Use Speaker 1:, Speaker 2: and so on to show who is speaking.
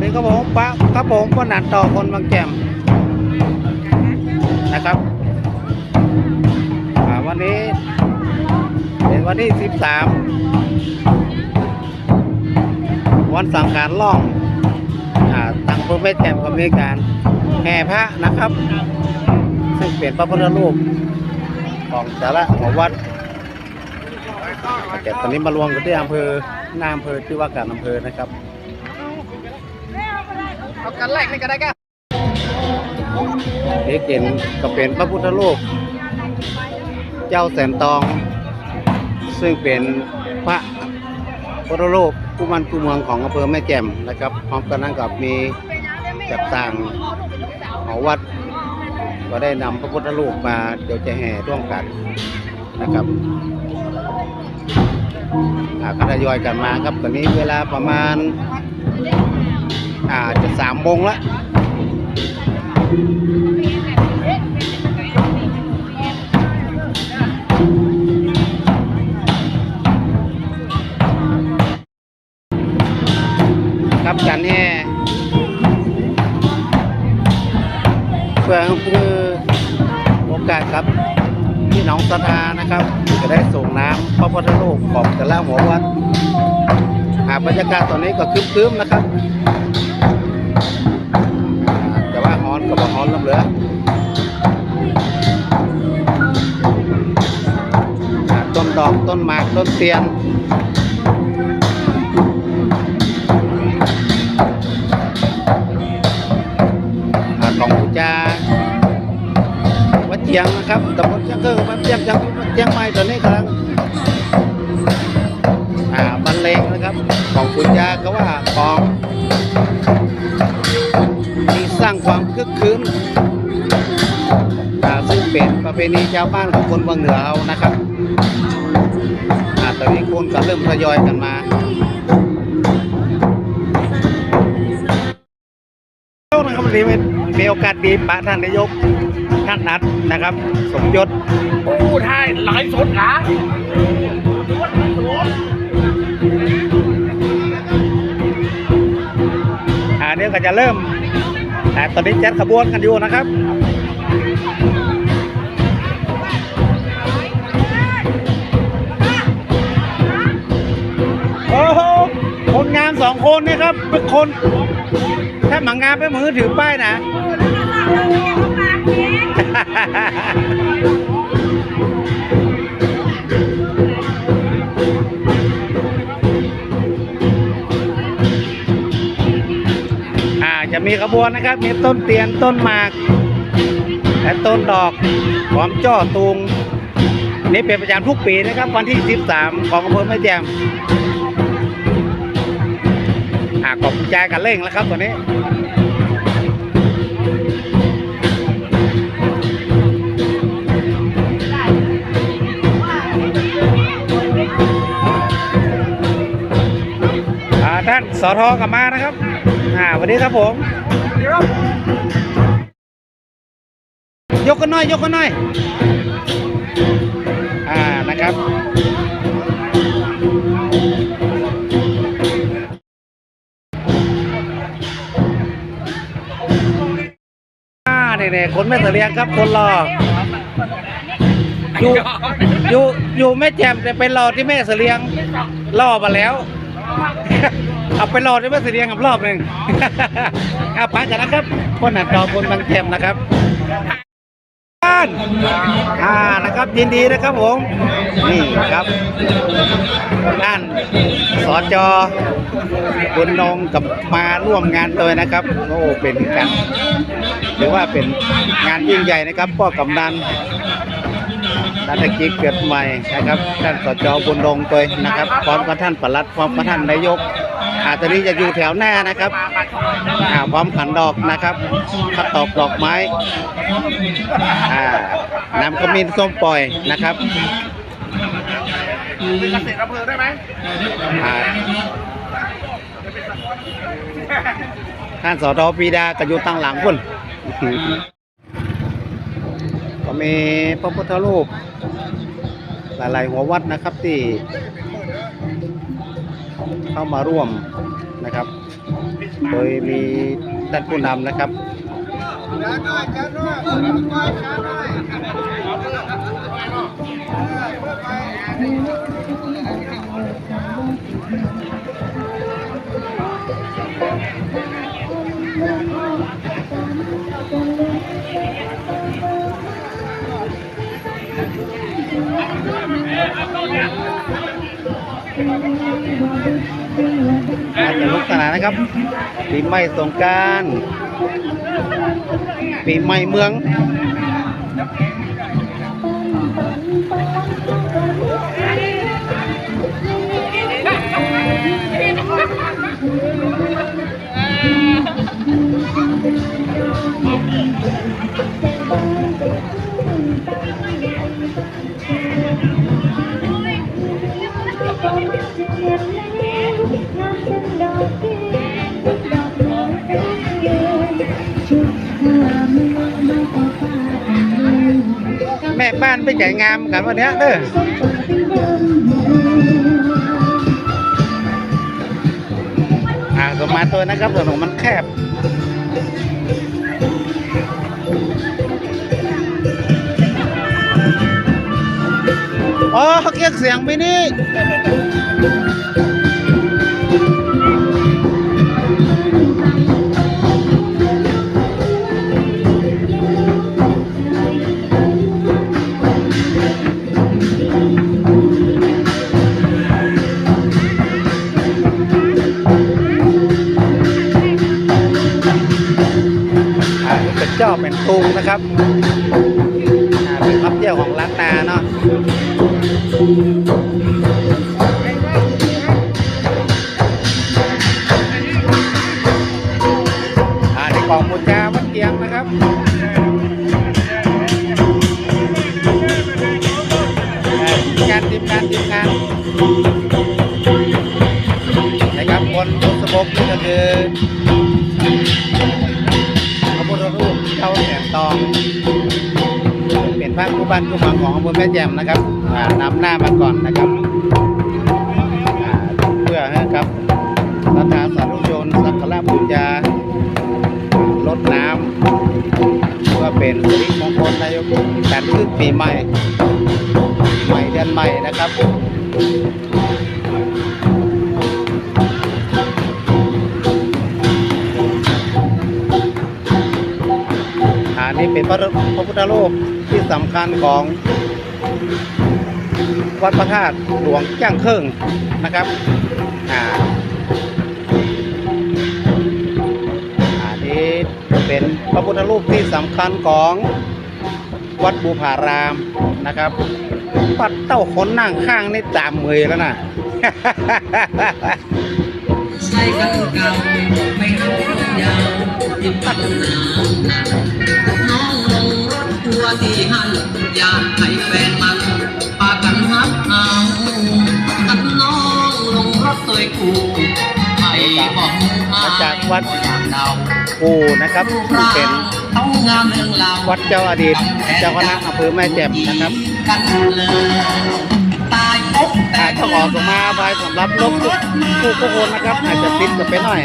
Speaker 1: วัสดีครับผมปะครับผมคนหนันต่อคนบางแจ่มนะครับวันนี้เป็นวันที่ 13 วันสังขารล่องอ่าทางอำเภอแม่แจ่มก็มีการแห่พระนะครับ ซึ่งเป็นพระพุทธรูปของแต่ละหัววัดแต่ตอนนี้มารวมกันที่อำเภอหน้าอำเภอที่ว่าการอำเภอนะครับ
Speaker 2: เอากันแรกนี่ก็ได้แก
Speaker 1: เด็กเห็นก็เป็นพระพุทธรูปเจ้าแสนตอง ซึ่งเป็นพระพุทธรูปผู้มันผู้เมืองของอำเภอแม่แจ่มนะครับพร้อมกันนั้นกับมีจากต่างหอวัด ก็ได้นำพระพุทธรูปมาเดี๋ยวจะแห่ร่วมกันนะครับอาก็ทยอยกันมาครับตอนนี้เวลาประมาณ อ่าจะสามโมงละครับการแห่เพื่อเพื่อโอกาสครับพี่น้องศรัทธานะครับ จะได้ส่งน้ำพระพุทธรูปของแต่ละหัววัดหาบรรยากาศตอนนี้ก็ครึ้มๆนะครับ ก็บอกฮอนลำเหลือต้นดอกต้นหมากต้นเตียนอ่าของปูจาวัดเจียงนะครับตำบลเชียงเกิงวัดเจียงจังหวัดเชียงใหม่ตอนนี้กำลังอ่าบรรเลงนะครับ ของปูจาก็ว่าของ ป็นประเพณีชาวบ้านของคนเมืองเหนือเรานะครับอ่าตอนนี้คนก็เริ่มทยอยกันมาโชคนะครับวันนี้มีโอกาสดีปะท่านนายกท่านนัดนะครับ สมยศ
Speaker 2: โอ้ไทยหลายสดหลา
Speaker 1: อ่าเดี๋ยวก็จะเริ่มอ่าตอนนี้จัดขบวนกันอยู่นะครับ โอ้โหคนงามสองคนนี่ครับเป็นคน ถ้าหมางงามไปมือถือป้ายนะอ่าจะมีขบวนนะครับ มีต้นเตียนต้นหมาก และต้นดอกหอมจ้อตุง นี่เป็นประจำทุกปีนะครับ วันที่ 13 ของอำเภอแม่แจ่มากอบใจกันเร่งแล้วครับตัวนี้ท่านสอทอกลับมานะครับ อ่าสวัสดีครับผม ยกกันหน่อย ยกกันหน่อย อ่า นะครับ เนี่ยคนแม่เสลียงครับ คนรออยู่อยู่อยู่แม่แจ่มแต่ไปรอที่แม่เสลียงรอมาแล้ว เอาไปรอที่แม่เสลียงกับรอบหนึ่งเอาไปกันนะครับ คนหนัดดอคนบางแจ่มนะครับานอ่านะครับยินดีนะครับผม นี่ครับด้านสจบุญนงกับมาร่วมงานตัวนะครับ โอ้เป็นกัน หรือว่าเป็นงานยิ่งใหญ่นะครับพ่อกำนันนักกิจเกิดใหม่นะครับ ท่านสจบุญรงตัวนะครับ พร้อมกับท่านปลัดพร้อมกับท่านนายกอาตอนนี้จะอยู่แถวหน้านะครับอ่าพร้อมขันดอกนะครับขัดตอกดอกไม้อ่านำขมิ้นส้มปล่อยนะครับ
Speaker 2: เป็นเกษตรอำเภอได้ไหม
Speaker 1: อ่าท่านสทปีดาก็อยู่ตั้งหลังพุ่น ก็มีพระพุทธรูปหลาย ๆ หัววัดนะครับที่เข้ามาร่วมนะครับ โดยมีท่านผู้นำนะครับ อาจจะลุกขนาดนะครับ ปีใหม่สงการปีใหม่เมือง บ้านไปจ่ายงามกันวันนี้เด้ออ่างสมาตัวนะครับถนนมันแคบอ๋อเขาเรียกเสียงไปนี่ เป็นเจ้าเป็นตุงนะครับเป็นพับเที่ยวของล้านนาเนาะอาในกล่องบูชาวัดเกียงนะครับอ่าทีมงานทีมงานทีมงานนะครับบนบุษบกนี่ก็คือ เจ้าแสนทองเป็นพระคู่บ้านคู่เมืองของอำเภอแม่แจ่มนะครับนำหน้ามาก่อนนะครับเพื่อให้ครับรัทธาสาธุชนสักการะบูชาลดน้ำเพื่อเป็นสิริมงคลในการขึ้นปีใหม่ใหม่เดือนใหม่นะครับ เป็นพระพระพุทธรูปที่สำคัญของวัดพระธาตุหลวงจ้างเครื่องนะครับอ่าอันนี้เป็นพระพุทธรูปที่สำคัญของวัดบูผารามนะครับปัดเต้าขนนั่งข้างนี่ตามมือแล้วนะ
Speaker 3: ใช้กันเก่าไม่รู้ยาวยิ่งพัฒนาน วั
Speaker 1: ด
Speaker 3: ดาว
Speaker 1: ปูนะครับ
Speaker 3: รูป
Speaker 1: ที่เป็น
Speaker 3: วั
Speaker 1: ดเจ้าอดีตเจ้าคณะอำเภอแม่แจ่มนะครับ
Speaker 3: กันเลยตายปุ๊บ
Speaker 1: อาจจะออกสมาภายสำหรับลบผู้คนนะครับ อาจจะติดกับไปหน่อย